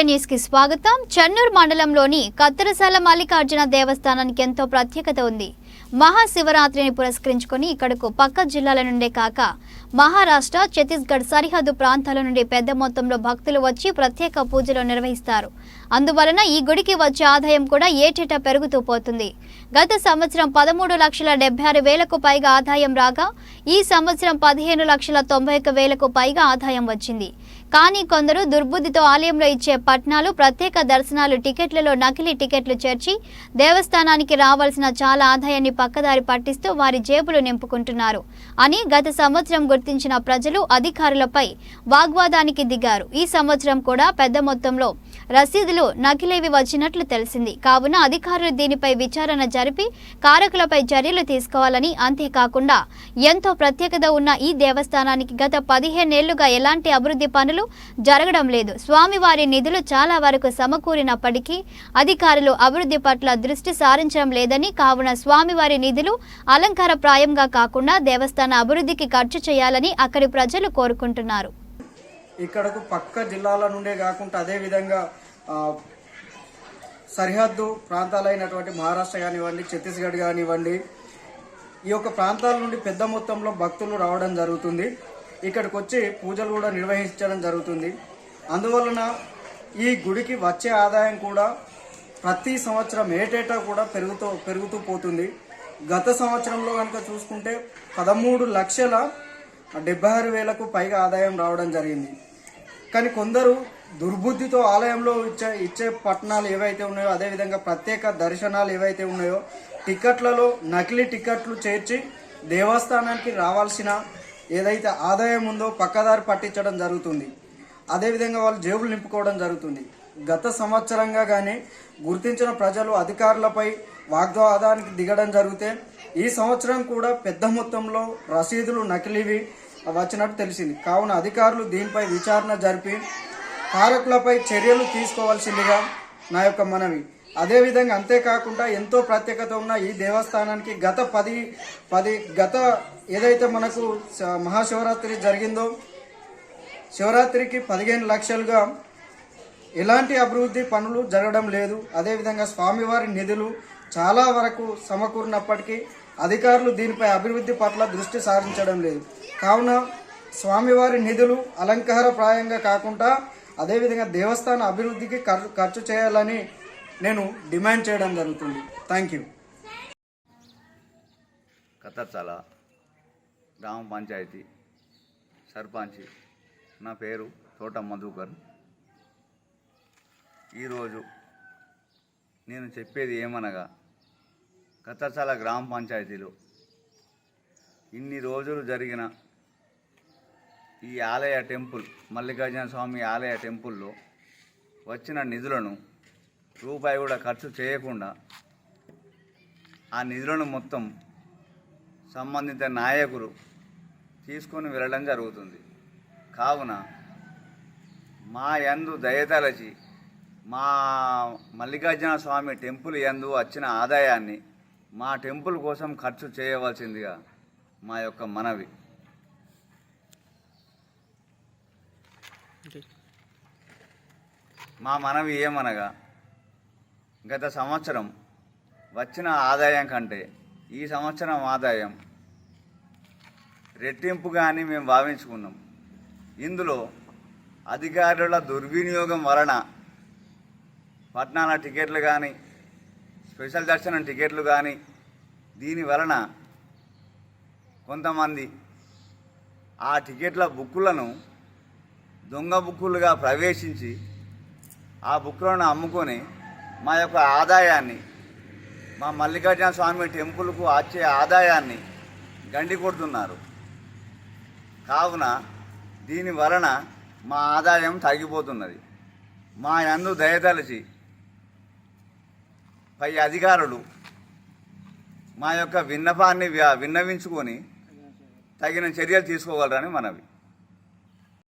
న్యూస్కి స్వాగతం. చెన్నూరు మండలంలోని కత్తరసాల మల్లికార్జున దేవస్థానానికి ఎంతో ప్రత్యేకత ఉంది. మహాశివరాత్రిని పురస్కరించుకొని ఇక్కడకు పక్క జిల్లాల నుండే కాక మహారాష్ట్ర ఛత్తీస్గఢ్ సరిహద్దు ప్రాంతాల నుండి పెద్ద మొత్తంలో భక్తులు వచ్చి ప్రత్యేక పూజలు నిర్వహిస్తారు. అందువలన ఈ గుడికి వచ్చే ఆదాయం కూడా ఏటేటా పెరుగుతూ పోతుంది. గత సంవత్సరం పదమూడు లక్షల డెబ్బై ఆరు వేలకు పైగా ఆదాయం రాగా ఈ సంవత్సరం పదిహేను లక్షల తొంభై ఒక్క వేలకు పైగా ఆదాయం వచ్చింది. కానీ కొందరు దుర్బుద్ధితో ఆలయంలో ఇచ్చే పట్నాలు ప్రత్యేక దర్శనాలు టికెట్లలో నకిలీ టికెట్లు చేర్చి దేవస్థానానికి రావాల్సిన చాలా ఆదాయాన్ని పక్కదారి పట్టిస్తూ వారి జేబులు నింపుకుంటున్నారు అని గత సంవత్సరం గుర్తించిన ప్రజలు అధికారులపై వాగ్వాదానికి దిగారు. ఈ సంవత్సరం కూడా పెద్ద మొత్తంలో రసీదులు నకిలీవి వచ్చినట్లు తెలిసింది. కావున అధికారులు దీనిపై విచారణ జరిపి కారకులపై చర్యలు తీసుకోవాలని అంతేకాకుండా ఎంతో ప్రత్యేకత ఉన్న ఈ దేవస్థానానికి గత పదిహేనేళ్ళుగా ఎలాంటి అభివృద్ధి పనులు జరగడం లేదు. స్వామివారి నిధులు చాలా వరకు సమకూరినప్పటికీ అధికారులు అభివృద్ధి పట్ల దృష్టి సారించడం లేదని కావున స్వామివారి నిధులు అలంకారప్రాయంగా కాకుండా దేవస్థాన అభివృద్ధికి ఖర్చు చేయాలని అక్కడి ప్రజలు కోరుకుంటున్నారు. ఇక్కడకు పక్క జిల్లాల నుండే కాకుండా అదేవిధంగా సరిహద్దు ప్రాంతాలైనటువంటి మహారాష్ట్ర కానివ్వండి ఛత్తీస్గఢ్ కానివ్వండి ఈ యొక్క ప్రాంతాల నుండి పెద్ద మొత్తంలో భక్తులు రావడం జరుగుతుంది. ఇక్కడికి వచ్చి పూజలు కూడా నిర్వహించడం జరుగుతుంది. అందువలన ఈ గుడికి వచ్చే ఆదాయం కూడా ప్రతి సంవత్సరం ఏటేటా కూడా పెరుగుతూ పెరుగుతూ పోతుంది. గత సంవత్సరంలో కనుక చూసుకుంటే పదమూడు లక్షల డెబ్బై ఆరు వేలకు పైగా ఆదాయం రావడం జరిగింది. కానీ కొందరు దుర్బుద్ధితో ఆలయంలో ఇచ్చే ఇచ్చే పట్టణాలు ఏవైతే ఉన్నాయో అదేవిధంగా ప్రత్యేక దర్శనాలు ఏవైతే ఉన్నాయో టికెట్లలో నకిలీ టికెట్లు చేర్చి దేవస్థానానికి రావాల్సిన ఏదైతే ఆదాయం ఉందో పక్కదారి పట్టించడం జరుగుతుంది. అదేవిధంగా వాళ్ళు జేబులు నింపుకోవడం జరుగుతుంది. గత సంవత్సరంగా కానీ గుర్తించిన ప్రజలు అధికారులపై వాగ్వాదానికి దిగడం జరిగితే ఈ సంవత్సరం కూడా పెద్ద మొత్తంలో రసీదులు నకిలీవి వచ్చినట్టు తెలిసింది. కావున అధికారులు దీనిపై విచారణ జరిపి కారకులపై చర్యలు తీసుకోవాల్సిందిగా నా యొక్క మనవి. అదేవిధంగా అంతేకాకుండా ఎంతో ప్రత్యేకత ఉన్న ఈ దేవస్థానానికి గత పది పది గత ఏదైతే మనకు మహాశివరాత్రి జరిగిందో శివరాత్రికి పదిహేను లక్షలుగా ఎలాంటి అభివృద్ధి పనులు జరగడం లేదు. అదేవిధంగా స్వామివారి నిధులు చాలా వరకు సమకూరినప్పటికీ అధికారులు దీనిపై అభివృద్ధి పట్ల దృష్టి సారించడం లేదు. కావున స్వామివారి నిధులు అలంకారప్రాయంగా కాకుండా అదేవిధంగా దేవస్థాన అభివృద్ధికి ఖర్చు చేయాలని నేను డిమాండ్ చేయడం జరుగుతుంది. థ్యాంక్ యూ కత్తర్చాల గ్రామ పంచాయతీ సర్పంచ్ నా పేరు తోట మధుకర్. ఈరోజు నేను చెప్పేది ఏమనగా కత్తర్చాల గ్రామ పంచాయతీలో ఇన్ని రోజులు జరిగిన ఈ ఆలయ టెంపుల్ మల్లికార్జున స్వామి ఆలయ టెంపుల్లో వచ్చిన నిధులను రూపాయి కూడా ఖర్చు చేయకుండా ఆ నిధులను మొత్తం సంబంధిత నాయకులు తీసుకొని వెళ్ళడం జరుగుతుంది. కావున మా యందు దయతలచి మా మల్లికార్జున స్వామి టెంపుల్ యందు వచ్చిన ఆదాయాన్ని మా టెంపుల్ కోసం ఖర్చు చేయవలసిందిగా మా యొక్క మనవి. మా మనవి ఏమనగా గత సంవత్సరం వచ్చిన ఆదాయం కంటే ఈ సంవత్సరం ఆదాయం రెట్టింపుగాని మేము భావించుకున్నాం. ఇందులో అధికారుల దుర్వినియోగం వలన పట్నాల టికెట్లు కానీ స్పెషల్ దర్శనం టికెట్లు కానీ దీని వలన కొంతమంది ఆ టికెట్ల బుక్కులను దొంగ బుక్కులుగా ప్రవేశించి ఆ బుక్కులను అమ్ముకొని మా యొక్క ఆదాయాన్ని మా మల్లికార్జున స్వామి టెంపుల్కు వచ్చే ఆదాయాన్ని గండి కొడుతున్నారు. కావున దీని వలన మా ఆదాయం తగ్గిపోతున్నది. మా యందు దయదలిచి పై అధికారులు మా యొక్క విన్నపాన్ని విన్నవించుకొని తగిన చర్యలు తీసుకోగలరని మనవి.